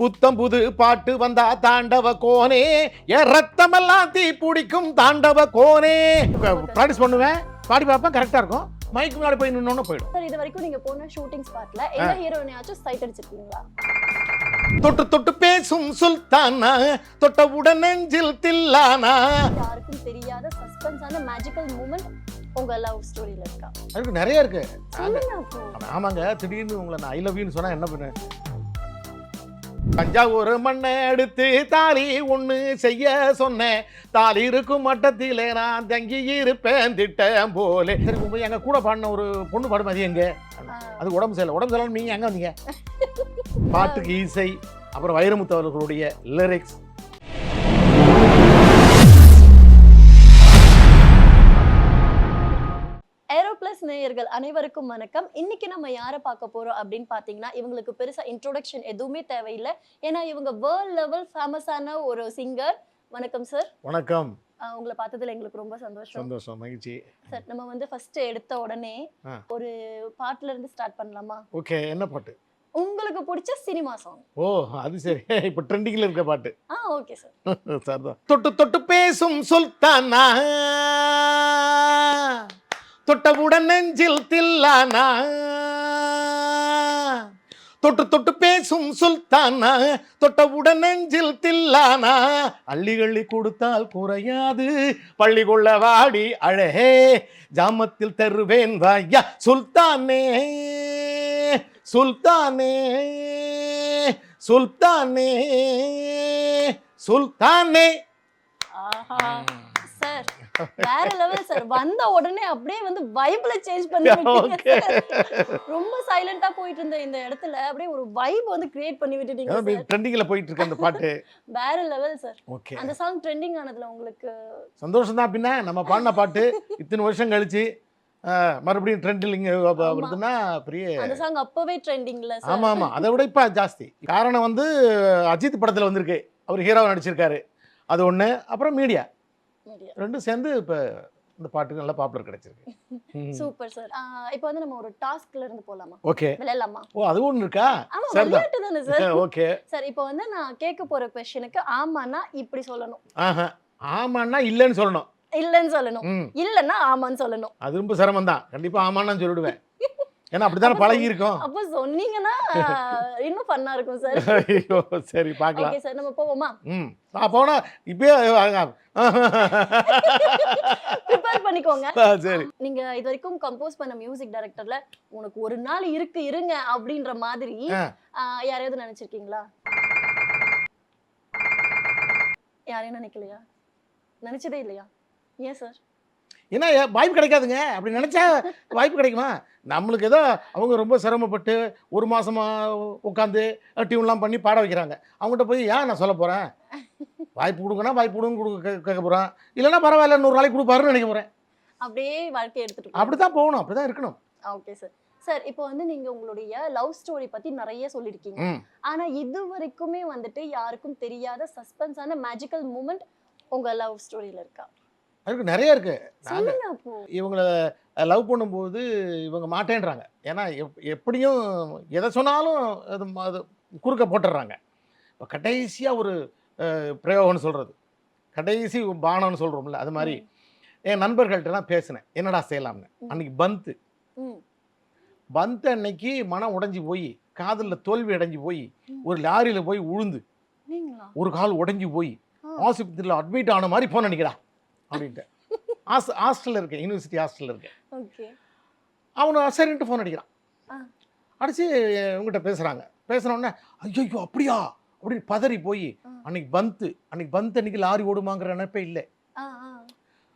புத்தம் புது பாட்டு வந்தா தாண்டவ கோனே. என் ரத்தமெல்லாம் தீ பிடிக்கும் தாண்டவ கோனே. ப்ராக்டிஸ் பண்ணுவேன். பாடி பார்ப்பேன் கரெக்டாக இருக்கும். மைக்கு முன்னாடி போய் நின்னோன்னு போயிடும். சார் இது வரைக்கும் நீங்க போன ஷூட்டிங் ஸ்பாட்ல எந்த ஹீரோயினையாச்சும் சைட் அடிச்சிருக்கீங்களா? தொட்டு தொட்டு பேசும் சுல்தானா தொட்டவுடன் நெஞ்சில் தில்லானா. யாருக்கும் தெரியாத சஸ்பென்ஸான மேஜிக்கல் மூமெண்ட் உங்க லவ் ஸ்டோரியில இருக்கா? அதுக்கு நிறைய இருக்கு. ஆமாங்க திடீர்னு உங்களை நான் ஐ லவ் யூன்னு சொன்னா என்ன பண்ணு? தஞ்சாவூர் மண்ணை எடுத்து தாலி ஒன்று செய்ய சொன்னேன். தாலி இருக்கும் மட்டத்திலே நான் தங்கி இருப்பேன் திட்டம் போலே. சரி உங்க எங்க கூட பாடின ஒரு பொண்ணு பாடும் அது எங்க? அது உடம்பு சரியில்லை. உடம்பு சரியில்லை நீங்க எங்க வந்தீங்க? பாட்டுக்கு இசை அப்புறம் வைரமுத்து அவர்களுடைய லிரிக்ஸ் நேயர்கள் அனைவருக்கும் வணக்கம். இன்னைக்கு நம்ம யாரை பார்க்க போறோம் அப்படின்னு பாத்தீங்கன்னா இவங்களுக்கு பெருசா இன்ட்ரோடக்ஷன் எதுவுமே தேவையில்லை. ஏன்னா இவங்க வேர்ல்ட் லெவல் ஃபேமஸான ஒரு சிங்கர் வணக்கம் சார் வணக்கம். உங்களை பார்த்ததுல எங்களுக்கு ரொம்ப சந்தோஷம். சந்தோஷம் மகிழ்ச்சி. சார் நம்ம வந்து ஃபர்ஸ்ட் எடுத்த உடனே. ஒரு பாட்டுல இருந்து ஸ்டார்ட் பண்ணலாமா? ஓகே என்ன பாட்டு? உங்களுக்கு பிடிச்ச சினிமா சாங் ஓ அது சரி. இப்போ ட்ரெண்டிங்கில் இருக்க பாட்டு. ஆ ஓகே சார் சரிதான் தொட்டு தொட்டு பேசும் சுல்தானா? தொட்டவுடன் நெஞ்சில் தில்லானா? தொட்டு தொட்டு பேசும் சுல்தானா? தொட்டவுடன் நெஞ்சில் தில்லானா? அள்ளி அள்ளி கொடுத்தால் குறையாது. பள்ளி கொள்ள வாடி அழகே. ஜாமத்தில் தருவேன் வாயா சுல்தானே சுல்தானே சுல்தானே சுல்தானே. வேற லெவல் சார். வந்த உடனே அப்படியே வந்து வைப்ல சேஞ்ச் பண்ணி. ரொம்ப சைலண்டா போயிட்டு இருந்த இந்த இடத்துல அப்படியே ஒரு வைப் வந்து கிரியேட் பண்ணி விட்டுட்டீங்க சார். ட்ரெண்டிங்கில் போயிட்டு இருக்கு அந்த பாட்டு. வேற லெவல் சார். ஓகே. அந்த சாங் ட்ரெண்டிங் ஆனதுல உங்களுக்கு சந்தோஷம் தான் பின்ன. நம்ம பாடின பாட்டு இத்தனை வருஷம் கழிச்சு மறுபடியும் ட்ரெண்டில் இங்கே வருதுன்னா பெரிய அந்த சாங் அப்பவே ட்ரெண்டிங்ல சார். ஆமாம் ஆமாம் அதை விட இப்போ ஜாஸ்தி. காரணம் வந்து அஜித் படத்தில் வந்திருக்கு. அவர் ஹீரோவை நடிச்சிருக்காரு. அது ஒன்று அப்புறம் மீடியா ரெண்டும் சேர்ந்து இப்போ இந்த பாட்டுக்கு நல்லா பாப்புலர் கிடைச்சிருக்கு. சூப்பர் சார் இப்போ வந்து நம்ம ஒரு டாஸ்க்ல இருந்து போலாமா? ஓகே விளையாடலாமா? ஓ அது ஒன்று இருக்கா? ஆமா விளையாட்டு தானே சார் ஓகே சார் இப்போ வந்து நான் கேட்க போற கொஸ்டினுக்கு ஆமான்னா இப்படி சொல்லணும். ஆஹா. ஆமான்னா இல்லைன்னு சொல்லணும். இல்லைன்னு சொல்லணும். இல்லைன்னா ஆமான்னு சொல்லணும். அது ரொம்ப சிரமம் தான் கண்டிப்பாக ஆமான்னு சொல்லிடுவேன். ஏன்னா அப்படித்தானே பழகி இருக்கோம் அப்போ சொன்னீங்கன்னா இன்னும் ஃபன்னா இருக்கும் சார். ஐயோ சரி பார்க்கலாம். ஓகே சார் நம்ம போவோமா? ம் நான் போனா இப்பயே ப்ரிப்பேர் பண்ணிக்கோங்க. சரி. நீங்க இது வரைக்கும் கம்போஸ் பண்ண மியூசிக் டைரக்டர்ல உனக்கு ஒரு நாள் இருக்கு இருங்க அப்படின்ற மாதிரி யாரையாவது நினைச்சிருக்கீங்களா? யாரையும் நினைக்கலையா? நினைச்சதே இல்லையா? ஏன் சார்? ஏன்னா வாய்ப்பு கிடைக்காதுங்க? அப்படி நினைச்சா வாய்ப்பு கிடைக்குமா? நம்மளுக்கு ஏதோ அவங்க ரொம்ப சிரமப்பட்டு ஒரு மாசமா உட்காந்து டியூன்லாம் பண்ணி பாட வைக்கிறாங்க. அவங்ககிட்ட போய் ஏன் நான் சொல்ல போறேன்? வாய்ப்பு கொடுக்கணும் வாய்ப்பு கொடுங்க கொடுக்க கேட்க போறேன். இல்லைன்னா பரவாயில்ல நூறு நாளைக்கு கொடுப்பாருன்னு நினைக்க போறேன். அப்படியே வாழ்க்கையை எடுத்துட்டு அப்படிதான் போகணும் அப்படிதான் இருக்கணும். Okay sir. சார் இப்போ வந்து நீங்க உங்களுடைய லவ் ஸ்டோரி பத்தி நிறைய சொல்லியிருக்கீங்க. ஆனா இது வரைக்குமே வந்துட்டு யாருக்கும் தெரியாத சஸ்பென்ஸான மேஜிக்கல் மூமெண்ட் உங்க லவ் ஸ்டோரியில இருக்கா? அதுக்கு நிறைய இருக்கு. இவங்கள லவ் பண்ணும்போது இவங்க மாட்டேன்றாங்க. ஏன்னா எப் எப்படியும் எதை சொன்னாலும் அது குறுக்க போட்டுடுறாங்க இப்போ கடைசியாக ஒரு பிரயோகம்னு சொல்கிறது கடைசி பானம்னு சொல்கிறோம்ல அது மாதிரி என் நண்பர்கள்ட்டலாம் பேசினேன். என்னடா செய்யலாம்னு. அன்னைக்கு பந்து பந்து அன்னைக்கு மனம் உடைஞ்சு போய் காதில் தோல்வி அடைஞ்சு போய். ஒரு லாரியில் போய் உழுந்து ஒரு கால் உடைஞ்சு போய். ஆஸ்பத்திரியில் அட்மிட் ஆன மாதிரி போன் அன்னைக்கடா அப்படின்ட்டு. ஹாஸ் ஹாஸ்டலில் இருக்கேன் யூனிவர்சிட்டி ஹாஸ்டலில் இருக்கேன். அவனு சரின்ட்டு ஃபோன் அடிக்கிறான். ஆ. அடிச்சு இவங்ககிட்ட பேசுகிறாங்க பேசுனோடனே ஐயோ அப்படியா? அப்படின்னு பதறி போய். அன்னைக்கு பந்து அன்னைக்கு பந்து அன்னைக்கு லாரி ஓடுமாங்கிற நினைப்பே இல்லை.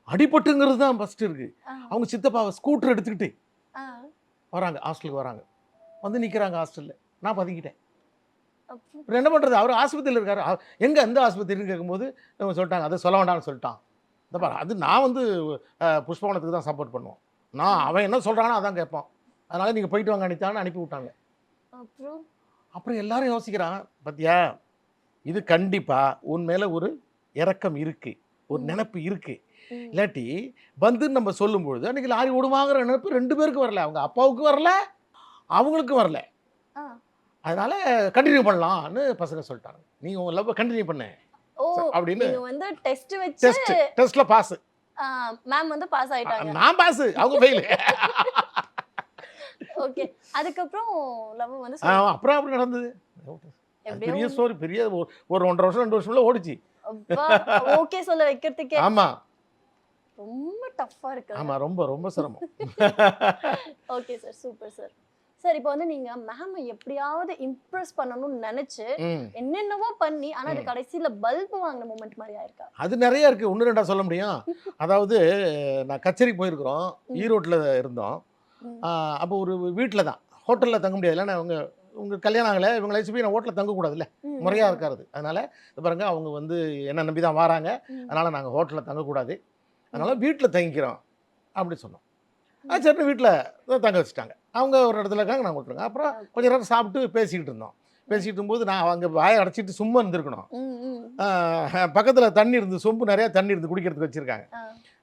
அடிபட்டுங்கிறது தான் ஃபஸ்ட்டு இருக்கு. ஆ. அவங்க சித்தப்பாவை ஸ்கூட்டர் எடுத்துக்கிட்டு வராங்க ஹாஸ்டலுக்கு வராங்க. வந்து நிற்கிறாங்க ஹாஸ்டலில். நான் பதுங்கிட்டேன் என்ன பண்ணுறது அவர் ஆஸ்பத்திரியில் இருக்காரு. எங்க எந்த ஆஸ்பத்திரின்னு கேட்கும்போது சொல்லிட்டாங்க அதை சொல்ல வேண்டாம்னு சொல்லிட்டான். இந்த பாரு அது நான் வந்து புஷ்பவனத்துக்கு தான் சப்போர்ட் பண்ணுவோம். நான் அவன் என்ன சொல்கிறானோ அதான் கேட்பான். அதனால நீங்கள் போயிட்டு வாங்க அனித்தான்னு அனுப்பி விட்டாங்க. அப்புறம்? அப்புறம் எல்லாரும் யோசிக்கிறான் பத்தியா இது கண்டிப்பா உன் மேல ஒரு இரக்கம் இருக்கு ஒரு. நினைப்பு இருக்கு. ம். இல்லாட்டி பந்துன்னு நம்ம சொல்லும்பொழுது அன்னைக்கு லாரி ஓடுவாங்கிற நினைப்பு ரெண்டு பேருக்கு வரல. அவங்க அப்பாவுக்கு வரல அவங்களுக்கும் வரல. அதனால கண்டினியூ பண்ணலாம்னு பசங்க சொல்லிட்டாங்க. நீ உங்க லவ் கண்டினியூ பண்ணு. ஓ அப்படின்னு வந்து டெஸ்ட் வச்சு டெஸ்ட் டெஸ்ட்ல பாஸ் மேம் வந்து பாஸ் ஆயிட்டாங்க. நான் பாஸ் அவங்க ஃபெயில் ஓகே அதுக்கப்புறம் லவ் வந்து அப்புறம் அப்படி நடந்தது? பெரிய ஸ்டோரி பெரிய ஒரு- ஒரு ஒன்றரை வருஷம் ரெண்டு வருஷம்ல ஓடிச்சு. ஓகே சொல்ல வைக்கிறதுக்கே. ஆமா. ரொம்ப டஃப்பா இருக்கு ஆமா ரொம்ப ரொம்ப சிரமம். Okay sir super sir sir இப்போ வந்து நீங்க மேம் எப்படியாவது இம்ப்ரெஸ் பண்ணணும்னு நினைச்சு. என்னென்னவோ பண்ணி ஆனா அது. கடைசியில பல்ப் வாங்கின மூமெண்ட் மாதிரி ஆயிருக்கா? அது நிறைய இருக்கு. ஒன்று ரெண்டா சொல்ல முடியும். அதாவது நான் கச்சேரி போயிருக்கிறோம். ஈரோட்டில் இருந்தோம். அப்போ ஒரு வீட்டில் தான். ஹோட்டலில் தங்க முடியாது. இல்லைன்னா அவங்க உங்க கல்யாணம் ஆகலை. இவங்களை வச்சு போய் நான் ஹோட்டலில் தங்கக்கூடாதுல்ல முறையாக இருக்காது. அதனால இது பாருங்க அவங்க வந்து என்ன நம்பி தான் வராங்க. அதனால நாங்கள் ஹோட்டலில் தங்கக்கூடாது அதனால வீட்டில் தங்கிக்கிறோம். அப்படி சொன்னோம். ஆ சரின்னு வீட்டில் தங்க வச்சுட்டாங்க. அவங்க ஒரு இடத்துல இருக்காங்க நாங்கள் விட்டுருங்க அப்புறம் கொஞ்ச நேரம் சாப்பிட்டு பேசிக்கிட்டு இருந்தோம். பேசிக்கிட்டு இருக்கும்போது நான் அங்கே வாயை அடைச்சிட்டு சும்மா இருந்திருக்கணும். பக்கத்தில் தண்ணி இருந்து சொம்பு நிறையா தண்ணி இருந்து குடிக்கிறதுக்கு வச்சுருக்காங்க.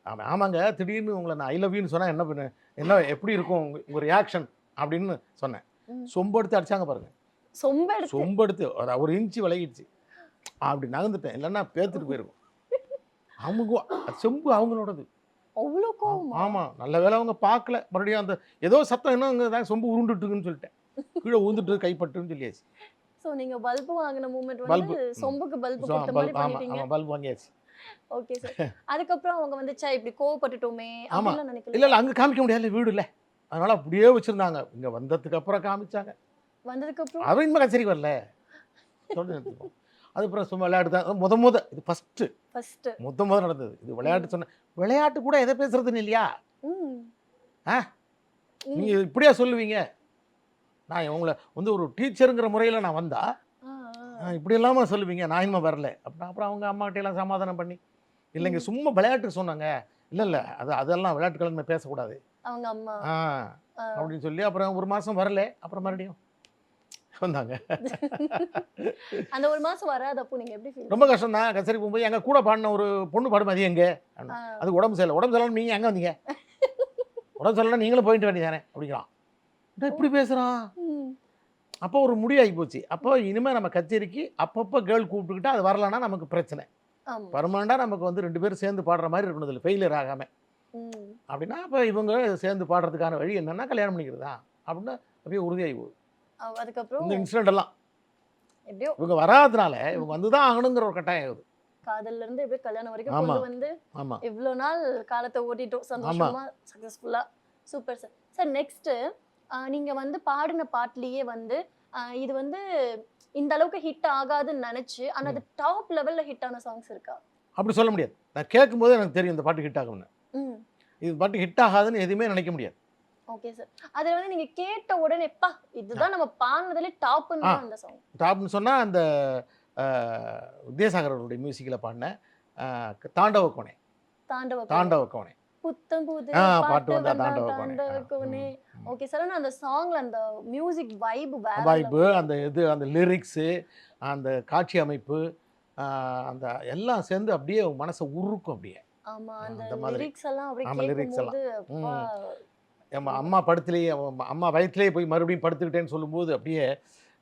ஆமாம் ஆமாங்க திடீர்னு உங்களை நான் ஐ சொன்னால் என்ன பண்ணு என்ன எப்படி இருக்கும் உங்க உங்கள் ரியாக்ஷன் அப்படின்னு சொன்னேன். சொம்பு எடுத்து அடிச்சாங்க பாருங்க. சொம்ப எடுத்து? சொம்பு எடுத்து ஒரு ஒரு இன்ச்சு விலகிடுச்சு. அப்படி நகர்ந்துட்டேன். இல்லைன்னா பேத்துட்டு போயிருக்கும். அவங்க செம்பு அவங்களோடது. அவ்வளோ கோவமா? ஆமாம் நல்ல வேளை அவங்க பார்க்கல. மறுபடியும் அந்த ஏதோ சத்தம் என்ன அங்கே தான் சொம்பு உருண்டுட்டுருக்குன்னு சொல்லிட்டேன். கீழே ஊந்துட்டு கைப்பட்டுன்னு சொல்லியாச்சு. சோ நீங்க பல்ப் வாங்கின மூமெண்ட். வந்து சொம்புக்கு பல்ப் ஸோ கொடுத்த மாதிரி பல்ப் ஆமாம் பண்ணிட்டீங்க. ஆமாம் பல்ப் வாங்கியாச்சு. ஓகே சார் அதுக்கப்புறம் அவங்க வந்து சே இப்படி கோவப்பட்டுட்டோமே ஆமா. அப்படிலாம் இல்லை நினைக்கல. இல்லை அங்கே காமிக்க முடியாது. வீடு இல்லை. அதனால் அப்படியே வச்சுருந்தாங்க. இங்கே வந்ததுக்கு அப்புறம் காமிச்சாங்க. வந்ததுக்கு அப்புறம்? அவன் இனிமே கச்சேரிக்கு வரல. தொடர்ந்து அதுக்கப்புறம் சும்மா விளையாட்டு தான். முத முத இது ஃபஸ்ட்டு ஃபர்ஸ்ட் முத முத நடந்தது. இது விளையாட்டு சொன்ன விளையாட்டு கூட எதை பேசுறதுன்னு இல்லையா? ஆ? நீங்கள் இப்படியா சொல்லுவீங்க? நான் உங்களை வந்து ஒரு டீச்சருங்கிற முறையில் நான் வந்தா இப்படி இல்லாம சொல்லுவீங்க. நான் இனிமே வரல. அப்படின்னா அப்புறம் அவங்க அம்மாகிட்ட எல்லாம் சமாதானம் பண்ணி இல்லைங்க சும்மா விளையாட்டுக்கு சொன்னாங்க. இல்லை இல்லை அது அதெல்லாம் விளையாட்டு கிழமை பேசக்கூடாது. அவங்க அம்மா. ஆ. ஆ. அப்படின்னு சொல்லி அப்புறம் ஒரு மாதம் வரல. அப்புறம் மறுபடியும்? வந்தாங்க. அந்த ஒரு மாசம் வராதப்போ நீங்க எப்படி ஃபீல் ரொம்ப கஷ்டம் தான் கச்சேரி போகும்போது எங்கள் கூட பாடின ஒரு பொண்ணு பாடும் அது எங்க அது உடம்பு சரியில்லை. உடம்பு சரியில்லை நீங்கள் எங்கே வந்தீங்க? உடம்பு சரியில்லை நீங்களும் போயிட்டு வேண்டியதானே அப்படிங்கிறான். இப்படி பேசுகிறான் அப்போ ஒரு முடிவாகி போச்சு. அப்போ இனிமேல் நம்ம கச்சேரிக்கு அப்பப்போ கேர்ள் கூப்பிட்டுக்கிட்டா அது வரலன்னா நமக்கு பிரச்சனை. ஆமா. பர்மனெண்ட்டாக நமக்கு வந்து ரெண்டு பேரும் சேர்ந்து பாடுற மாதிரி இருக்கணும் இதில் ஃபெயிலியர் ஆகாமல். அப்படின்னா அப்போ இவங்க சேர்ந்து பாடுறதுக்கான வழி என்னன்னா கல்யாணம் பண்ணிக்கிறதா? அப்படின்னு அப்படியே உறுதியாகி போகுது. அதுக்கப்புறம் இந்த இன்சிடென்ட் எல்லாம் எப்படியோ இவங்க வராதனால இவங்க வந்து தான் ஆகணுங்கிற ஒரு கட்டாயம் ஆகுது. காதல்ல இருந்து எப்படியோ கல்யாணம் வரைக்கும். கொண்டு வந்து ஆமாம் இவ்வளோ நாள் காலத்தை ஓட்டிட்டோம். சந்தோஷமா சக்ஸஸ்ஃபுல்லா சூப்பர் சார் சார் நெக்ஸ்ட் நீங்க வந்து பாடின பாட்டுலயே வந்து இது வந்து இந்த அளவுக்கு ஹிட் ஆகாதுன்னு நினைச்சு ஆனா அது டாப் லெவல்ல ஹிட் ஆன சாங்ஸ் இருக்கா? அப்படி சொல்ல முடியாது. நான் கேட்கும்போது எனக்கு தெரியும் இந்த பாட்டு ஹிட் ஆகும்னு. இது பாட்டு ஹிட் ஆகாதுன்னு எதுவுமே நினைக்க முடியாது. ஓகே சார் அதுல வந்து நீங்க கேட்ட உடனே பா இதுதான் நம்ம பாடினதுல டாப்னு. அந்த சாங் டாப்னு சொன்னால் அந்த வித்யாசாகர் அவருடைய மியூசிக்கில் பாடின தாண்டவ கோணே. தாண்டவ தாண்டவ கோணே. புத்தம் புது பாட்டு வந்தா தாண்டவ கோணே. ஓகே சார் ஆனா அந்த சாங்ல அந்த மியூசிக் வைப் வைப்பு அந்த இது அந்த லிரிக்ஸு அந்த காட்சி அமைப்பு அந்த எல்லாம் சேர்ந்து அப்படியே மனசை உருக்கும் அப்படியே. ஆமா அந்த. லிரிக்ஸ் எல்லாம் அப்படியே. கேட்கும்போது நம்ம அம்மா படுத்துலேயே அம்மா வயிற்றுலேயே போய் மறுபடியும் படுத்துக்கிட்டேன்னு சொல்லும்போது அப்படியே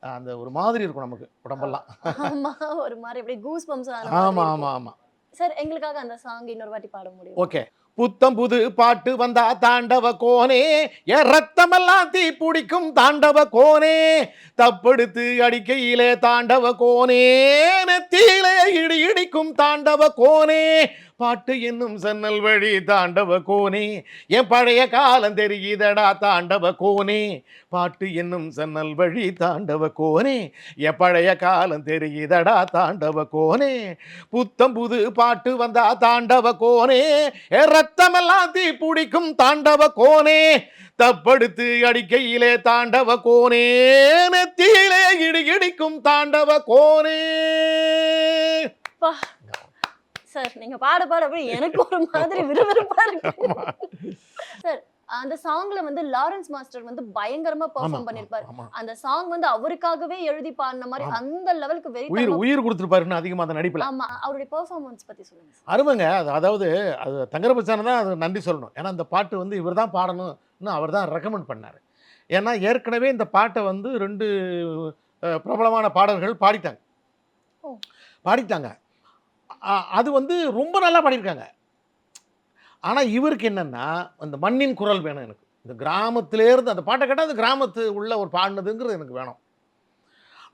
அந்த ஒரு மாதிரி இருக்கும் நமக்கு உடம்பெல்லாம். ஆமா ஒரு மாதிரி அப்படியே கூஸ் பம்ப்ஸ் ஆமாம் ஆமாம் ஆமாம் சார் எங்களுக்காக அந்த சாங் இன்னொரு வாட்டி பாட முடியும்? ஓகே. புத்தம் புது பாட்டு வந்தா தாண்டவ கோனே என் ரத்தமெல்லாம் தீ பிடிக்கும் தாண்டவ கோனே தப்படுத்து அடிக்கையிலே தாண்டவ கோனே நெத்தியிலே இடி இடிக்கும் தாண்டவ கோனே பாட்டு என்னும் சன்னல் வழி தாண்டவ கோனே. என் பழைய காலம் தெரியுதடா தாண்டவ கோனே. பாட்டு என்னும் சன்னல் வழி தாண்டவ கோனே. என் பழைய காலம் தெரியுதடா தாண்டவ கோனே. புத்தம் புது பாட்டு வந்தா தாண்டவ கோனே. ஏ ரத்தமெல்லாம் தீ பிடிக்கும் தாண்டவ கோனே. தப்படுத்து அடிக்கையிலே தாண்டவ கோனே. நெத்தியிலே இடி இடிக்கும் தாண்டவ கோனே. சார் நீங்க பாட பாட அப்படியே எனக்கு ஒரு மாதிரி விறுவிறுப்பா இருக்கு. சார் அந்த சாங்ல வந்து லாரன்ஸ் மாஸ்டர் வந்து பயங்கரமா பெர்ஃபார்ம் பண்ணிருப்பாரு. அந்த சாங் வந்து அவருக்காகவே எழுதி பாடின மாதிரி. அந்த லெவலுக்கு வெரி உயிர் உயிர் கொடுத்துருப்பாருன்னு அதிகமாக அந்த நடிப்பில். ஆமா அவருடைய பெர்ஃபார்மன்ஸ் பத்தி சொல்லுங்க அருமைங்க. அது அதாவது அது தங்கரபச்சான தான் அது நன்றி சொல்லணும். ஏன்னா இந்த பாட்டு வந்து இவர் தான் பாடணும்னு அவர் தான் ரெக்கமெண்ட் பண்ணார். ஏன்னா ஏற்கனவே இந்த பாட்டை வந்து ரெண்டு பிரபலமான பாடல்கள் பாடிட்டாங்க. பாடிட்டாங்க. அது வந்து ரொம்ப நல்லா பாடியிருக்காங்க ஆனால் இவருக்கு என்னன்னா அந்த மண்ணின் குரல் வேணும் எனக்கு. இந்த கிராமத்திலேருந்து அந்த பாட்டை கேட்டால் அந்த கிராமத்து உள்ள ஒரு பாடினதுங்கிறது எனக்கு வேணும்.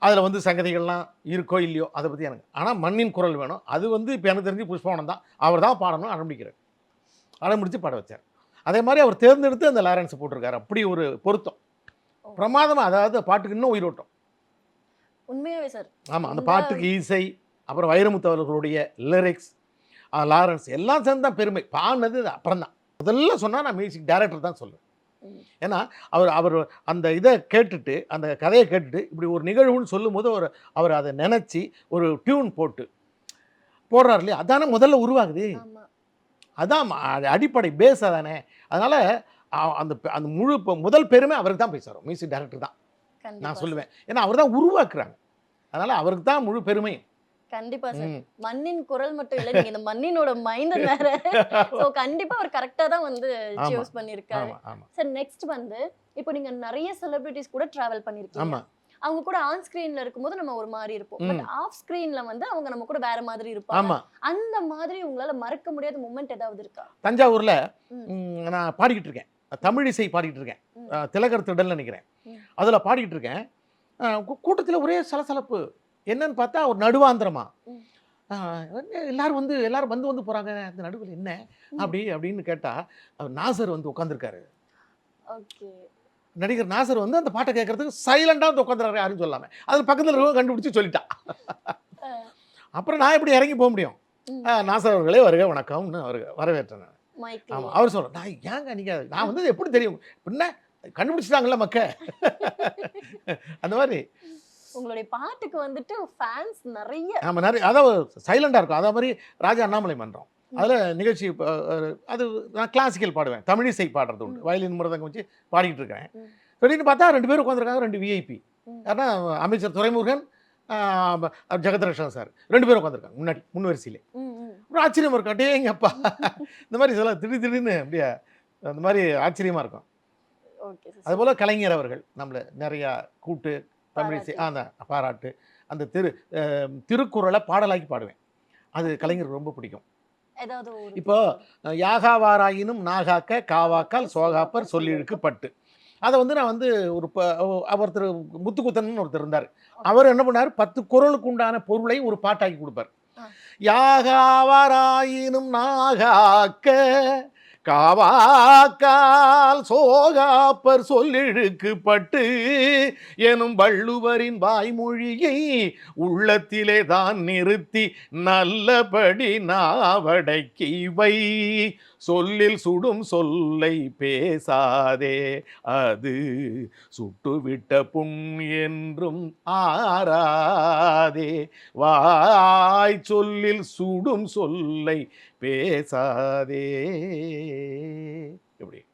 அதில் வந்து சங்கதிகள்லாம் இருக்கோ இல்லையோ அதை பற்றி எனக்கு. ஆனால் மண்ணின் குரல் வேணும். அது வந்து இப்போ எனக்கு தெரிஞ்சு புஷ்பவனம் தான். அவர் தான் பாடணும் அடம்பிடிக்கிறார் அடம்பிடிச்சு பாட வச்சார். அதே மாதிரி அவர் தேர்ந்தெடுத்து அந்த லாரன்ஸை போட்டிருக்காரு. அப்படி ஒரு பொருத்தம். பிரமாதமாக அதாவது பாட்டுக்கு இன்னும் உயிரோட்டம். உண்மையாவே சார். ஆமாம் அந்த பாட்டுக்கு இசை அப்புறம் வைரமுத்து அவர்களுடைய லிரிக்ஸ் லாரன்ஸ் எல்லாம் சேர்ந்து தான் பெருமை. பாடினது அப்புறம் தான் முதல்ல சொன்னால் நான் மியூசிக் டைரக்டர் தான் சொல்லுவேன். ஏன்னா அவர் அவர் அந்த இதை கேட்டுட்டு அந்த கதையை கேட்டுட்டு இப்படி ஒரு நிகழ்வுன்னு சொல்லும்போது அவர் அவர் அதை நினச்சி ஒரு டியூன் போட்டு போடுறாரு இல்லையா? அதானே முதல்ல உருவாகுது. அதான் அடிப்படை பேஸ் அதானே அதனால் அந்த அந்த முழு முதல் பெருமை அவருக்கு தான் பேசுவார் மியூசிக் டைரக்டர் தான். நான். சொல்லுவேன். ஏன்னா அவர் தான் உருவாக்குறாங்க. அதனால் அவருக்கு தான் முழு பெருமை கண்டிப்பா சார். மண்ணின் குரல் மட்டும் இல்ல நீங்க இந்த மண்ணினோட மைண்ட் வேற. சோ கண்டிப்பா அவர் கரெக்டா தான் வந்து. சூஸ் பண்ணிருக்காரு. சார் நெக்ஸ்ட் வந்து இப்போ நீங்க நிறைய செலிபிரிட்டிஸ் கூட டிராவல் பண்ணிருக்கீங்க. அவங்க கூட ஆன் ஸ்கிரீன்ல இருக்கும்போது நம்ம ஒரு மாதிரி இருப்போம். பட். ஆஃப் ஸ்கிரீன்ல வந்து அவங்க நம்ம கூட வேற மாதிரி இருப்பாங்க. அந்த மாதிரி உங்களால மறக்க முடியாத மூமெண்ட் ஏதாவது இருக்கா? தஞ்சாவூரில். நான் பாடிக்கிட்டு இருக்கேன். தமிழ் இசை பாடிக்கிட்டு இருக்கேன். திலகர் திடல் நினைக்கிறேன். அதில் பாடிக்கிட்டு இருக்கேன். கூட்டத்தில் ஒரே சலசலப்பு. என்னன்னு பார்த்தா ஒரு நடுவாந்திரமா. எல்லாரும் வந்து எல்லாரும் வந்து வந்து போகிறாங்க அந்த நடுவில் என்ன? அப்படி அப்படின்னு கேட்டால் அவர் நாசர் வந்து உட்காந்துருக்காரு நடிகர் நாசர் வந்து அந்த பாட்டை கேட்கறதுக்கு சைலண்டாக வந்து உட்காந்துறாரு யாரும் சொல்லாமல் அதில் பக்கத்தில் இருக்கவங்க கண்டுபிடிச்சி சொல்லிட்டா. அப்புறம் நான் எப்படி இறங்கி போக முடியும்? நாசர் அவர்களே வருக வணக்கம்னு அவருக்கு வரவேற்றேன் ஆமாம் அவர் சொல்கிறார் நான் ஏங்க நீங்கள் நான் வந்து எப்படி தெரியும்? பின்ன கண்டுபிடிச்சிட்டாங்கல்ல மக்க அந்த மாதிரி. உங்களுடைய பாட்டுக்கு வந்துட்டு ஃபேன்ஸ் நிறைய நம்ம நிறைய அதாவது சைலண்டாக இருக்கும். அதே மாதிரி ராஜா அண்ணாமலை மன்றம். அதில் நிகழ்ச்சி அது நான் கிளாசிக்கல் பாடுவேன். தமிழிசை பாடுறது உண்டு. வயலின் முருதங்க வச்சு பாடிக்கிட்டு இருக்கிறேன். ம். திடீர்னு பார்த்தா ரெண்டு பேரும் உட்காந்துருக்காங்க ரெண்டு விஐபி. யாருன்னா அமைச்சர் துரைமுருகன் ஜெகத்ரட்சன் சார். ரெண்டு பேரும் உட்காந்துருக்காங்க முன்னாடி முன் வரிசையிலே. ஒரு ஆச்சரியமாக இருக்கும். அட்டே எங்கப்பா. இந்த மாதிரி சில திடீர் திடீர்னு அப்படியே அந்த மாதிரி ஆச்சரியமாக இருக்கும். அதுபோல் கலைஞர் அவர்கள் நம்மளை நிறையா கூட்டு தமிழிசை. அந்த பாராட்டு அந்த திரு திருக்குறளை பாடலாக்கி பாடுவேன். அது கலைஞருக்கு ரொம்ப பிடிக்கும். இப்போ யாகாவாராயினும் நாகாக்க காவாக்கால் சோகாப்பர் சொல்லிழுக்கு பட்டு அதை வந்து நான் வந்து ஒரு ஒருத்தர் முத்துக்குத்தன் ஒருத்தர் இருந்தார். அவர் என்ன பண்ணார்? பத்து குறளுக்கு உண்டான பொருளை ஒரு பாட்டாக்கி கொடுப்பார். யாகாவாராயினும் நாகாக்க காவாக்கால் சோகாப்பர் சொல்லிழுக்கு பட்டு எனும் வள்ளுவரின் வாய்மொழியை உள்ளத்திலே தான் நிறுத்தி நல்லபடி நாவடக்கி வை. சொல்லில் சுடும் சொல்லை பேசாதே. அது சுட்டுவிட்ட புண் என்றும் ஆறாதே. வாய் சொல்லில் சுடும் சொல்லை பேசாதே. எப்படி?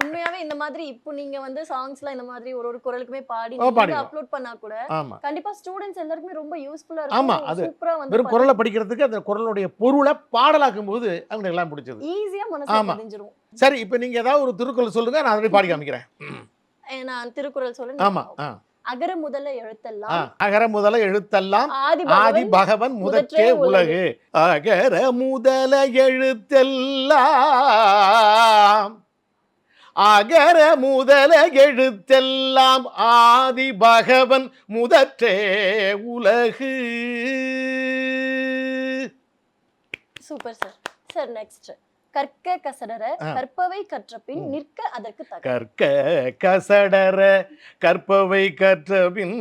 உண்மையாவே இந்த மாதிரி இப்போ நீங்க வந்து சாங்ஸ்லாம் இந்த மாதிரி ஒரு ஒரு குரலுக்குமே பாடி. அப்லோட் பண்ணா கூட ஆமா. கண்டிப்பா ஸ்டூடெண்ட்ஸ் எல்லாருக்குமே ரொம்ப யூஸ்ஃபுல்லா ஆமா, இருக்கும் அது சூப்பரா வந்து வெறும் குரலை படிக்கிறதுக்கு அந்த குரலுடைய பொருளை பாடலாக்கும் போது அவங்களுக்கு எல்லாம் பிடிச்சது. ஈஸியா மனசுல ஆமா. பதிஞ்சிரும். சரி இப்போ நீங்க ஏதாவது ஒரு திருக்குறள் சொல்லுங்க நான் அதை பாடி காமிக்கிறேன். நான் திருக்குறள் சொல்ல ஆமா அகர முதல எழுத்தெல்லாம். அகர முதல எழுத்தெல்லாம் ஆதி பகவன் முதற்றே உலகு. அகர முதல எழுத்தெல்லாம் அகர முதல எழுத்தெல்லாம் ஆதி பகவன் முதற்றே உலகு சூப்பர் சார் சார் நெக்ஸ்ட் கற்க கசடர. கற்பவை கற்ற பின் ம். நிற்க அதற்கு கற்க கசடர கற்பவை கற்றபின்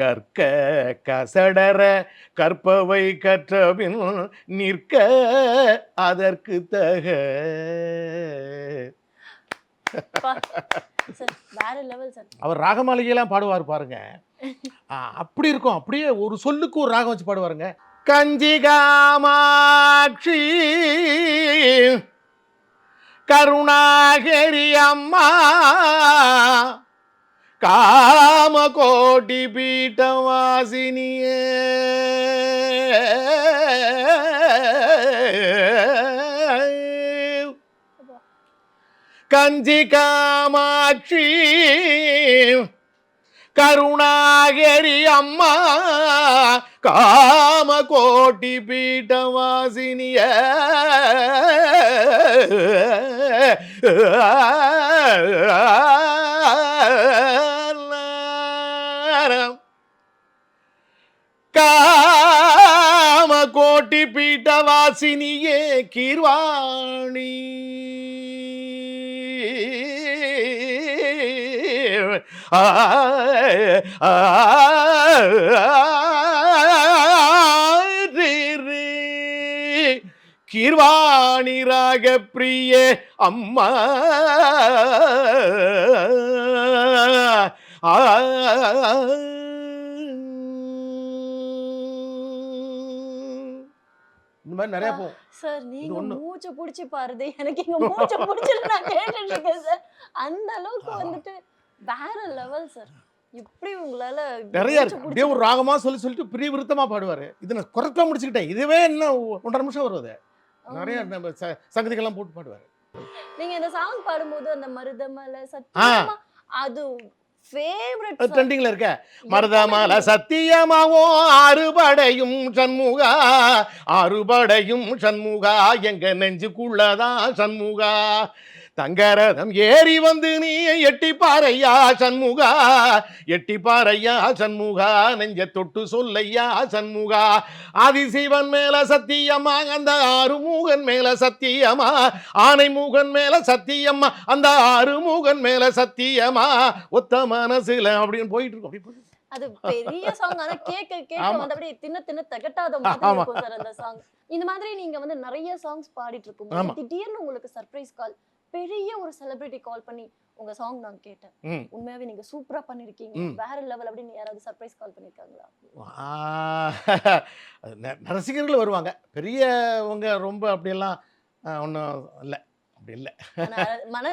கற்க கசடர கற்பவை கற்றபின் நிற்க அதற்கு தக. அவர் ராகமாளிகையெல்லாம் பாடுவார் பாருங்க. அப்படி இருக்கும். அப்படியே ஒரு சொல்லுக்கு ஒரு ராகம் வச்சு பாடுவாருங்க. கஞ்சி காமாட்சி கருணாகரி அம்மா காமகோட்டி பீட்டவாசினியே கஞ்சி காமாட்சி கருணாகரி அம்மா காமகோட்டி பீட்டவாசினிய பீட்டவாசினிய காம கோட்டி பீட்ட வாசினியே கீர்வாணி ஆ, கீர்வாணி ராக பிரிய அம்மா ஆ. இந்த மாதிரி நிறைய போகும். சார் நீங்க. மூச்சை புடிச்சு பாருது. எனக்கு இங்க மூச்சை புடிச்சிட்டு நான் கேட்டுட்டு இருக்கேன் சார். அந்த அளவுக்கு வந்துட்டு வேற லெவல் சார். எப்படி உங்களால நிறைய இருக்கு. அப்படியே ஒரு ராகமா சொல்லி சொல்லிட்டு பிரிய விருத்தமா பாடுவாரு. இது நான் குறைக்க முடிச்சுக்கிட்டேன். இதுவே என்ன ஒன்றரை நிமிஷம் வருது நிறைய நம்ம சங்கதிகள்லாம் போட்டு பாடுவாரு. நீங்க இந்த சாங் பாடும்போது அந்த மருதமலை சத்தியமா அது ட்ரெண்டிங்ல இருக்க. மருதமல சத்தியமாவோ அறுபடையும் சண்முகா. அறுபடையும் சண்முகா. எங்க நெஞ்சுக்குள்ளதான் சண்முகா. தங்கரதம் ஏறி வந்து நீ எட்டி பாறையா சண்முகா. எட்டி பாறையா சண்முகா. நெஞ்ச தொட்டு சொல்லையா சண்முகா. ஆதிசிவன் மேல சத்தியமா அந்த ஆறுமுகன் மேல சத்தியமா ஆனைமுகன் மேல சத்தியம்மா அந்த ஆறுமுகன் மேல சத்தியமா ஒத்த மனசுல அப்படின்னு போயிட்டு இருக்கும். அப்படி போயிட்டு. அது பெரிய சாங் ஆனா கேட்க கேட்க ஆமா. வந்து அப்படியே தின்ன தின்ன தகட்டாத மாதிரி. இருக்கும் சார் அந்த சாங் இந்த மாதிரி நீங்க வந்து நிறைய சாங்ஸ் பாடிட்டு. இருக்கும் திடீர்னு உங்களுக்கு சர்ப்ரைஸ் கால் பெரிய ஒரு செலிபிரிட்டி கால் பண்ணி உங்க சாங் நான் கேட்டேன். உண்மையாவே நீங்க சூப்பரா பண்ணிருக்கீங்க. வேற லெவல் அப்படின்னு யாராவது சர்ப்ரைஸ் கால் பண்ணிருக்காங்களா ரசிகர்கள் வருவாங்க பெரியவங்க ரொம்ப அப்படியெல்லாம் ஒன்றும் இல்லை அப்படி இல்லை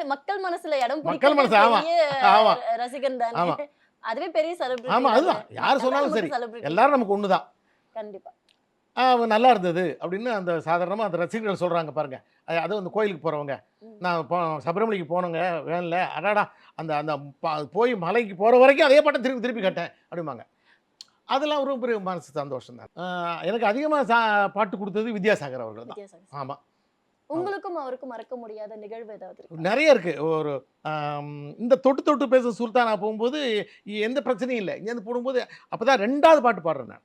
மக்கள் மனசுல இடம் மக்கள் மனசு, ஆமா. ஆமா. ரசிகன் தானே. அதுவே பெரிய செலிபிரிட்டி ஆமா, அதுதான். யார் சொன்னாலும் சரி. எல்லாரும் நமக்கு ஒன்று தான் கண்டிப்பா நல்லா இருந்தது அப்படின்னு அந்த சாதாரணமாக அந்த ரசிகர்கள் சொல்கிறாங்க பாருங்க அது- அதுவும் அந்த கோயிலுக்கு போகிறவங்க. நான் போ சபரிமலைக்கு போனோங்க வேனில் அடாடா அந்த அந்த போய் மலைக்கு போகிற வரைக்கும் அதே பாட்டை திருப்பி திருப்பி கேட்டேன் அப்படிம்பாங்க. அதெல்லாம் ஒரு பெரிய மனசு சந்தோஷம் தான். எனக்கு அதிகமாக சா பாட்டு கொடுத்தது வித்யாசாகர் அவர்கள் தான். ஆமாம் உங்களுக்கும் அவருக்கும் மறக்க முடியாத நிகழ்வு ஏதாவது? நிறைய இருக்கு. ஒரு இந்த தொட்டு தொட்டு பேச சுல்தானா போகும்போது எந்த பிரச்சனையும் இல்லை. இங்கேருந்து போடும்போது அப்போ தான் ரெண்டாவது பாட்டு பாடுறேன் நான்.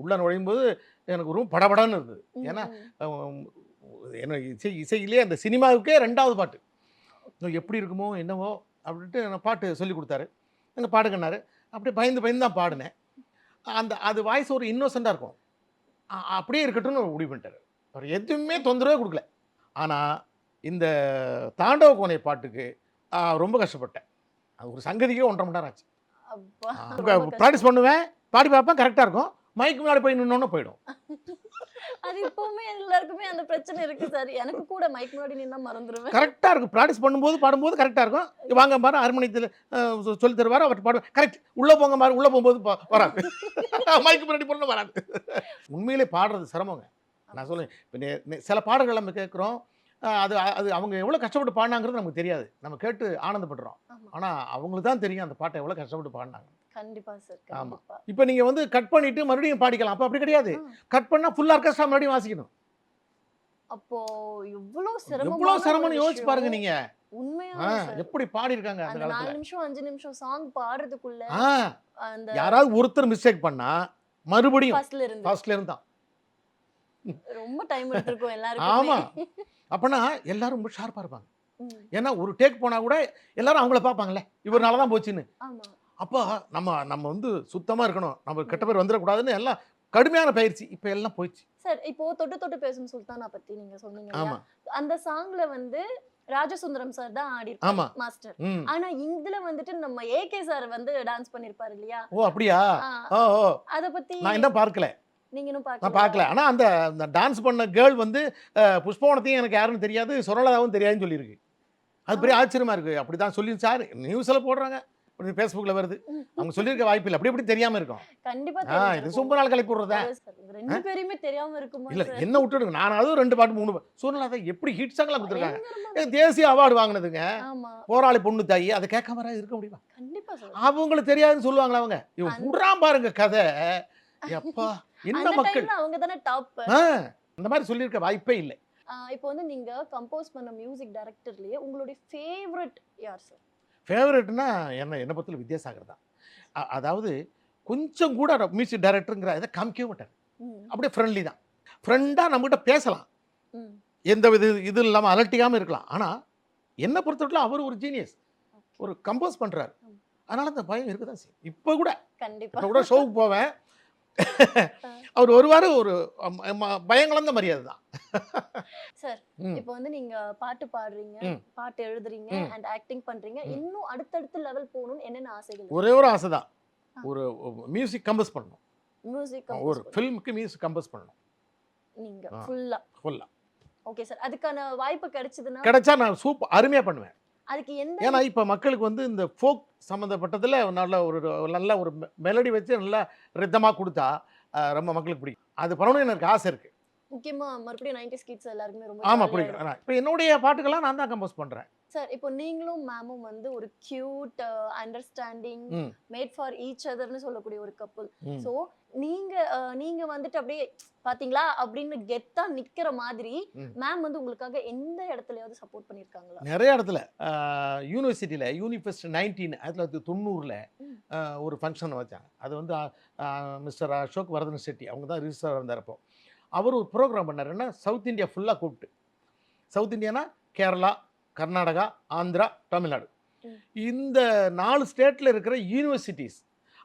உள்ள நுழையும் போது எனக்கு ரொம்ப படபடன்னு இருந்தது. ம், ஏன்னா இசை இசையிலே அந்த சினிமாவுக்கே ரெண்டாவது பாட்டு. எப்படி இருக்குமோ என்னவோ அப்படின்ட்டு பாட்டு சொல்லி கொடுத்தாரு. எனக்கு பாடுங்கன்னாரு அப்படியே பயந்து பயந்து தான் பாடினேன். அந்த அது வாய்ஸ் ஒரு இன்னோசெண்டாக இருக்கும். அப்படியே இருக்கட்டும்னு முடிவு பண்ணிட்டாரு. அவர் எதுவுமே தொந்தரவே கொடுக்கல. ஆனால் இந்த தாண்டவ கோனை பாட்டுக்கு ரொம்ப கஷ்டப்பட்டேன். அது ஒரு சங்கதிக்கே ஒன்றரை மணி நேரம் ஆச்சு. ப்ராக்டிஸ் பண்ணுவேன் பாடி பார்ப்பேன் கரெக்டாக இருக்கும். மைக்கு முன்னாடி போய் நின்னோன்னு போயிடும். அது இப்பவுமே எல்லாருக்குமே அந்த பிரச்சனை இருக்கு சார். எனக்கு கூட மைக் முன்னாடி நின்னா மறந்துடுவேன் கரெக்டாக இருக்கும். ப்ராக்டிஸ் பண்ணும்போது பாடும்போது கரெக்டாக இருக்கும். வாங்க பாரு ஹார்மோனியத்தில் சொல்லி தருவார் அவர் பாடு கரெக்ட் உள்ளே போங்க பாரு உள்ளே போகும்போது வராது. மைக்கு முன்னாடி போடணும் வராது. உண்மையிலே பாடுறது சிரமங்க. நான் சொல்லுவேன் இப்போ சில பாடல்கள் நம்ம கேட்குறோம் அது அது அவங்க எவ்வளோ கஷ்டப்பட்டு பாடினாங்கிறது நமக்கு தெரியாது. நம்ம கேட்டு ஆனந்தப்படுறோம். ஆனால் அவங்களுக்கு தான் தெரியும் அந்த பாட்டை எவ்வளோ கஷ்டப்பட்டு பாடினாங்க கண்டிப்பா சார் ஆமா. இப்போ நீங்கள் வந்து கட் பண்ணிட்டு மறுபடியும் பாடிக்கலாம். அப்போ அப்படி கிடையாது. கட் பண்ணால் ஃபுல் ஆர்கெஸ்ட்ரா மறுபடியும் வாசிக்கணும். அப்போ எவ்வளவு சிரமம் எவ்வளோ சிரமம்னு யோசிச்சு பாருங்க நீங்க. உண்மையா எப்படி பாடி இருக்காங்க அந்த நாலு நிமிஷம் அஞ்சு நிமிஷம் சாங் பாடுறதுக்குள்ள அந்த யாராவது ஒருத்தர் மிஸ்டேக் பண்ணா மறுபடியும் ஃபர்ஸ்ட்ல இருந்து. ஃபர்ஸ்ட்ல இருந்தா ரொம்ப டைம் எடுத்திருக்கும் ஆமா. எல்லாருக்கும் அப்பனா எல்லாரும் ரொம்ப ஷார்ப்பா இருப்பாங்க. ஏன்னா ஒரு டேக் போனா கூட எல்லாரும் அவங்கள பார்ப்பாங்கல்ல இவர்னால தான் போச்சுன்னு. ஆமா. அப்போ நம்ம நம்ம வந்து சுத்தமா இருக்கணும். நம்ம கெட்ட பேர் வந்துடக்கூடாதுன்னு எல்லாம் கடுமையான பயிற்சி. இப்போ எல்லாம் போயிடுச்சு. சார் இப்போ தொட்டு தொட்டு பேசும் சுல்தானா பத்தி நீங்க சொன்னீங்க அந்த சாங்ல வந்து ராஜசுந்தரம் சார் தான் ஆடி ஆமா. மாஸ்டர் ஆனா இதுல வந்துட்டு நம்ம ஏகே சார் வந்து டான்ஸ் பண்ணிருப்பாரு இல்லையா? ஓ அப்படியா? ஓ அத பத்தி நான் என்ன பார்க்கல. நீங்க நான் பார்க்கல. ஆனா அந்த டான்ஸ் பண்ண கேர்ள் வந்து புஷ்பவனத்தையும் எனக்கு யாருன்னு தெரியாது சுரலதாவும் தெரியாதுன்னு சொல்லியிருக்கு. அது பெரிய ஆச்சரியமா இருக்கு. அப்படிதான் சொல்லி சார் நியூஸ்ல போடுறாங்க. இப்படி ஃபேஸ்புக்கில் வருது. அவங்க சொல்லியிருக்க வாய்ப்பு இல்லை அப்படி இப்படி தெரியாமல் இருக்கும். கண்டிப்பா ஆ இது. சும்ப நாள் கலப்பி விடுறதா ரெண்டு பேருமே தெரியாம இருக்குமா இல்லை? என்ன விட்டுடுங்க நான் அதுவும் ரெண்டு பாட்டு மூணு பாட்டு சூழ்நிலை எப்படி ஹிட் சாங்லாம் கொடுத்துருக்காங்க? தேசிய அவார்டு வாங்கினதுங்க. போராளி பொண்ணு தாயி அதை கேட்காம இருக்க முடியுமா? கண்டிப்பா சார். அவங்களுக்கு தெரியாதுன்னு சொல்லுவாங்களா அவங்க? அந்த- விடுறான் பாருங்க கதை. எப்பா என்ன மக்கள்? அவங்க தானே டாப் அந்த மாதிரி சொல்லியிருக்க வாய்ப்பே இல்லை. இப்போ வந்து நீங்க கம்போஸ் பண்ண மியூசிக் டைரக்டர்லயே உங்களுடைய ஃபேவரட் யார் சார்? ஃபேவரட்னா என்ன என்னை பொறுத்தல வித்யாசாகர் தான். அதாவது கொஞ்சம் கூட மியூசிக் டைரக்டருங்கிற இதை காமிக்கவே மாட்டார். அப்படியே ஃப்ரெண்ட்லி தான். ஃப்ரெண்டாக நம்மகிட்ட பேசலாம். எந்த வித இது இல்லாமல் அலட்டிக்காமல் இருக்கலாம். ஆனால் என்னை பொறுத்தவரைக்கும் அவர் ஒரு ஜீனியஸ் ஒரு கம்போஸ் பண்ணுறாரு. அதனால அந்த பயம் இருக்க தான் செய்யும். இப்போ கூட இப்போ கூட ஷோவுக்கு போவேன். அவர் வருவார் ஒரு அம், ம- பயம் கலந்த மரியாதை தான் சார். இப்போ வந்து நீங்க பாட்டு பாடுறீங்க. பாட்டு எழுதுறீங்க. அண்ட் ஆக்டிங் பண்றீங்க. இன்னும் அடுத்தடுத்த லெவல் போகணும்னு என்னென்ன ஆசைகள்? ஒரே ஒரு ஆசை தான். ஒரு மியூசிக் கம்போஸ் பண்ணணும் மியூசிக் ஒரு ஃபில்முக்கு மியூசிக் கம்போஸ் பண்ணணும் நீங்க. ஃபுல்லா ஃபுல்லாக ஓகே சார் அதுக்கான வாய்ப்பு கிடைச்சதுன்னா கிடைச்சா நான் சூப்பர் அருமையாக பண்ணுவேன் அதுக்கு எந்த ஏன்னா இப்போ மக்களுக்கு வந்து இந்த ஃபோக் சம்மந்தப்பட்டதில் நல்ல ஒரு நல்ல ஒரு மெலடி வச்சு நல்லா ரித்தமாக கொடுத்தா ரொம்ப மக்களுக்கு பிடிக்கும். அது பண்ணணும்னு எனக்கு ஆசை இருக்குது முக்கியமா மறுபடியும் 90s கிட்ஸ் எல்லாருக்குமே ரொம்ப ஆமாம் பிடிக்கும் இப்போ என்னுடைய பாட்டுக்கெல்லாம் நான் தான் கம்போஸ் பண்ணுறேன் சார் இப்போ நீங்களும் மேமும் வந்து ஒரு cute understanding made for each அதர்னு சொல்லக்கூடிய ஒரு கப்பல் ம். நீங்க நீங்க வந்துட்டு அப்படியே பாத்தீங்களா? அப்படின்னு கெத்தா நிக்கிற மாதிரி. மேம் வந்து உங்களுக்காக எந்த இடத்துலயாவது சப்போர்ட் பண்ணிருக்காங்களா? நிறைய இடத்துல. யூனிவர்சிட்டியில் யூனிஃபெஸ்ட் நைன்டீன் ஆயிரத்தி தொள்ளாயிரத்தி தொண்ணூறில். ஒரு ஃபங்க்ஷன் வச்சாங்க. அது வந்து மிஸ்டர் அசோக் வரதன் செட்டி அவங்க தான் ரிஜிஸ்டர் இருந்தார் அப்போ. அவர் ஒரு ப்ரோக்ராம் பண்ணார். என்ன? சவுத் இந்தியா ஃபுல்லாக கூப்பிட்டு. சவுத் இந்தியானா கேரளா கர்நாடகா ஆந்திரா தமிழ்நாடு. இந்த நாலு ஸ்டேட்டில் இருக்கிற யூனிவர்சிட்டிஸ்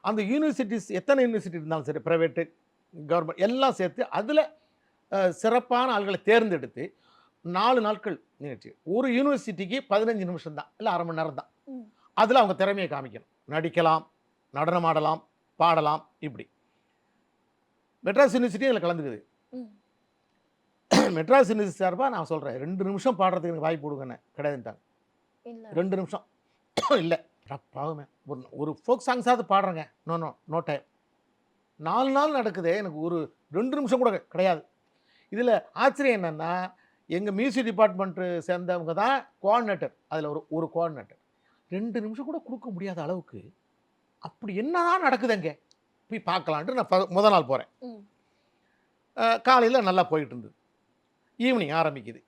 அந்த யூனிவர்சிட்டிஸ் எத்தனை யூனிவர்சிட்டி இருந்தாலும் சரி ப்ரைவேட்டு கவர்மெண்ட் எல்லாம் சேர்த்து அதில் சிறப்பான ஆள்களை தேர்ந்தெடுத்து நாலு நாட்கள் நிகழ்ச்சி. ஒரு யூனிவர்சிட்டிக்கு பதினஞ்சு நிமிஷம் தான் இல்லை அரை மணி நேரம் தான். அதில் அவங்க திறமையை காமிக்கணும். நடிக்கலாம் நடனமாடலாம் பாடலாம் இப்படி. மெட்ராஸ் யூனிவர்சிட்டி அதில் கலந்துக்குது. மெட்ராஸ் யூனிவர்சிட்டி சார்பாக நான் சொல்கிறேன் ரெண்டு நிமிஷம் பாடுறதுக்கு எனக்கு வாய்ப்பு கொடுங்கண்ணே கிடையாதுன்ட்டாங்க. இல்ல. ரெண்டு நிமிஷம். இல்லை. பாவமே. ஒரு ஒரு ஃபோக் சாங்ஸாவது பாடுறேங்க. No no no time. நாலு நாள் நடக்குதே எனக்கு ஒரு ரெண்டு நிமிஷம் கூட கிடையாது. இதில் ஆச்சரியம் என்னென்னா எங்கள் மியூசிக் டிபார்ட்மெண்ட்டு சேர்ந்தவங்க தான் கோஆர்டினேட்டர் அதில் ஒரு ஒரு கோஆர்டினேட்டர் ரெண்டு நிமிஷம் கூட கொடுக்க முடியாத அளவுக்கு அப்படி என்னதான் நடக்குது அங்கே போய் பார்க்கலான்ட்டு நான் முத நாள் போகிறேன். காலையில் நல்லா போயிட்டு இருந்தது. ஈவினிங் ஆரம்பிக்குது.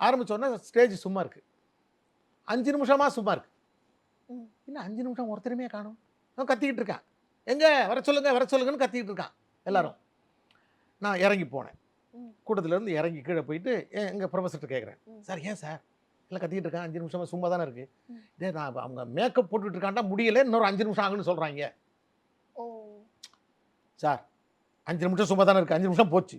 ஆரம்பித்தோடனே ஸ்டேஜ் சும்மா இருக்குது அஞ்சு நிமிஷமாக சும்மா இருக்கு. ம். இன்னும் அஞ்சு நிமிஷம் ஒருத்தருமே காணும். அவன் கத்திக்கிட்டு இருக்கான். எங்க? வர சொல்லுங்க வர சொல்லுங்கன்னு கத்திக்கிட்டு இருக்கான். எல்லாரும். நான் இறங்கி போனேன். கூட்டத்துலேருந்து இறங்கி கீழே போயிட்டு எங்கள் ப்ரொஃபஸர்கிட்ட கேட்குறேன். சார் ஏன் சார்? இல்லை கத்திக்கிட்டு இருக்கான் அஞ்சு நிமிஷமாக சும்மா தானே இருக்குது. இதே நான் அவங்க மேக்கப் போட்டுட்டு இருக்கான்டா முடியல. இன்னொரு அஞ்சு நிமிஷம் ஆகுன்னு சொல்கிறாங்க ஓ. சார் அஞ்சு நிமிஷம் சும்மா தானே இருக்குது அஞ்சு நிமிஷம் போச்சு.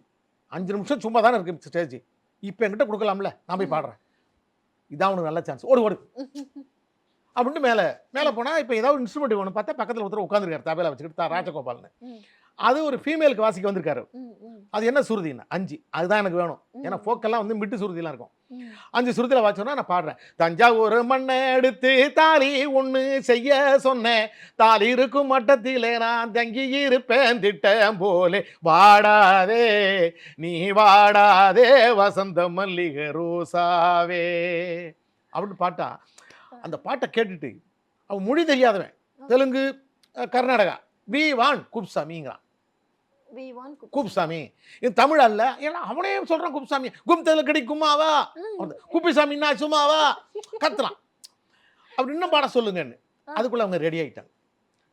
அஞ்சு நிமிஷம் சும்மா தானே இருக்குது ஸ்டேஜ். இப்போ என்கிட்ட கொடுக்கலாம்ல. நான் போய். பாடுறேன். இதான் உனக்கு நல்ல சான்ஸ் ஓடு ஓடு. அப்படின்ட்டு மேலே மேலே போனால் இப்போ ஏதாவது இன்ஸ்ட்ருமெண்ட் வேணும் பார்த்தா பக்கத்தில் ஒருத்தர் உட்காந்துருக்காரு தபேலா வச்சுக்கிட்டு தா ராஜகோபால்னு. அது ஒரு ஃபீமேலுக்கு வாசிக்க வந்திருக்காரு. அது என்ன சுருதின்னு? அஞ்சு. அதுதான் எனக்கு வேணும். ஏன்னா. ஃபோக்கெல்லாம் வந்து மிட்டு சுருதிலாம் இருக்கும். அஞ்சு சுருதியில் வாச்சோன்னா நான் பாடுறேன். தஞ்சாவூர் மண்ணை எடுத்து தாலி ஒன்று செய்ய சொன்னேன். தாலி இருக்கும் மட்டத்திலே நான் தங்கி இருப்பேன். திட்டம் போலே வாடாதே நீ வாடாதே வசந்த மல்லிகை ரோசாவே. அப்படின்னு பாட்டா அந்த பாட்டை கேட்டுட்டு அவன் மொழி தெரியாதவன். தெலுங்கு கர்நாடகா. வி வான் குப்சாமிங்கிறான். குப்சாமி. இது தமிழ் அல்ல. ஏன்னா அவனே சொல்கிறான் குப்சாமி. கும்தல கடி கும்மாவா? குப்பிசாமின்னா சும்மாவா? கத்துறான். அப்படி இன்னும் பாட சொல்லுங்கன்னு. அதுக்குள்ள அவங்க ரெடி ஆயிட்டாங்க.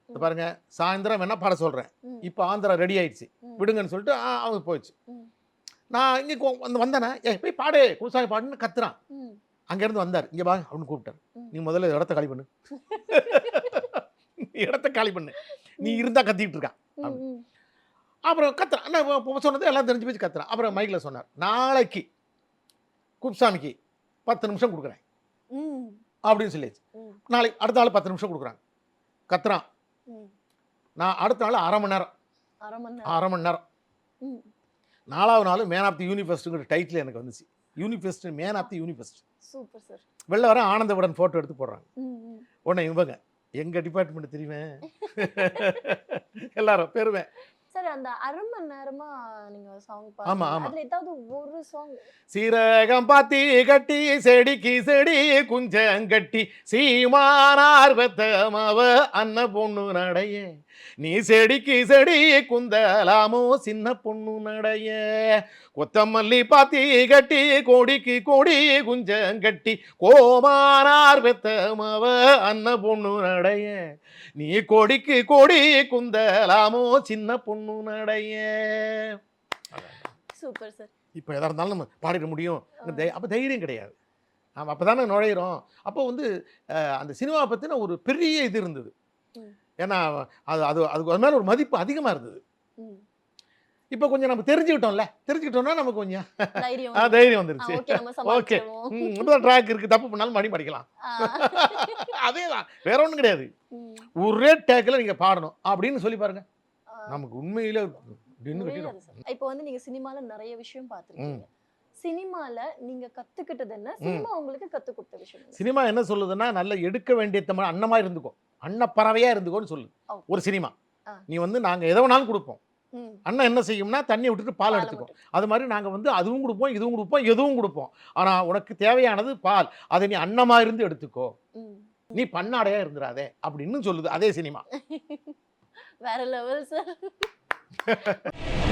இந்த பாருங்க சாயந்தரம் வேணா பாட சொல்கிறேன் இப்போ ஆந்திரா ரெடி ஆயிடுச்சு. விடுங்கன்னு சொல்லிட்டு அவங்க போயிடுச்சு. நான் இங்கே வந்து வந்தேனே ஏ போய் பாடு. குப்சாமி பாடுன்னு கத்துறான். அங்கேருந்து வந்தார். இங்கே வா அப்படின்னு கூப்பிட்டார். நீ முதல்ல இடத்த காலி பண்ணு. இடத்த காலி பண்ணு. நீ இருந்தா கத்திட்டு இருக்கான். ம், ம். அப்புறம் கத்துறான். நான் சொன்னது எல்லாம் தெரிஞ்சு போச்சு கத்துறான். அப்புறம் மைக்கில் சொன்னார். நாளைக்கு குப்சாமிக்கு பத்து நிமிஷம் கொடுக்குறேன். அப்படின்னு சொல்லியாச்சு. ம், நாளைக்கு அடுத்த நாள் பத்து நிமிஷம் கொடுக்குறாங்க. கத்துறான். நான் அடுத்த நாள் அரை மணி நேரம். அரை மணி நேரம். நாலாவது நாள் மேன் ஆஃப் தி யூனிஃபெஸ்ட்டுங்கிற டைட்டில் எனக்கு வந்துச்சு. Unifest man of the Unifest super sir வெளில வர ஆனந்தவுடன் ஃபோட்டோ எடுத்து போடுறாங்க. உடனே இவங்க எங்க டிபார்ட்மெண்ட் தெரியுமே? எல்லாரும் பெருமை. சார் அந்த அரை மணி நேரமா நீங்க சாங் ஆமா, ஆமா. அதுல ஏதாவது ஒரு சாங் சீரகம் பாத்தி கட்டி செடிக்கு செடி குஞ்சங்கட்டி சீமானார் பெத்தமவ அன்ன பொண்ணு நடைய. நீ செடிக்கு செடி குந்தலாமோ சின்ன பொண்ணு நடைய. கொத்தமல்லி பாத்தி கட்டி கோடிக்கு கோடி குஞ்சங்கட்டி கோமானார் பெத்தமவ அன்ன பொண்ணு நடைய. நீ கொடிக்கு கொடி குந்தலாமோ சின்ன பொண்ணு நடைய. Super sir. இப்போ எதாக இருந்தாலும் நம்ம பாடிட முடியும். அப்போ தைரியம் கிடையாது. நாம் அப்போ தானே நுழையிறோம். அப்போ வந்து அந்த சினிமாவை பற்றின ஒரு பெரிய இது இருந்தது. ஏன்னா அது அது அதுக்கு அது மேலே ஒரு மதிப்பு அதிகமாக இருந்தது. இப்போ கொஞ்சம் நம்ம தெரிஞ்சுக்கிட்டோம்ல. தெரிஞ்சுக்கிட்டோம்னா நமக்கு கொஞ்சம் தைரியம் வந்துருச்சு. ஓகே இப்பதான் ட்ராக் இருக்குது தப்பு பண்ணாலும் மணி படிக்கலாம். அதே தான். வேற ஒன்றும் கிடையாது. ஒரே டேக்கில் நீங்கள் பாடணும் அப்படின்னு சொல்லி பாருங்க. நமக்கு உண்மையில. இப்போ வந்து நீங்க சினிமால நிறைய விஷயம் பார்த்திருக்கீங்க. சினிமால நீங்க கத்துக்கிட்டது என்ன? சினிமா உங்களுக்கு கத்து கொடுத்த விஷயம்? சினிமா என்ன சொல்லுதுன்னா நல்ல எடுக்க வேண்டிய தமிழ் அன்னமா இருந்துக்கோ. அன்னப்பறவையா இருந்துக்கோன்னு சொல்லுது ஓ. ஒரு சினிமா. நீ வந்து நாங்க எதை வேணாலும் கொடுப்போம். அண்ணன் என்ன செய்யும்னா தண்ணியை விட்டுட்டு பால் எடுத்துக்கும். அது மாதிரி நாங்க வந்து அதுவும் கொடுப்போம் இதுவும் கொடுப்போம் எதுவும் கொடுப்போம் ஆனா உனக்கு தேவையானது பால் அதை நீ அன்னமா இருந்து எடுத்துக்கோ. நீ பண்ணாடையா இருந்துடாதே அப்படின்னு சொல்லுது அதே சினிமா வேற லெவல் சார்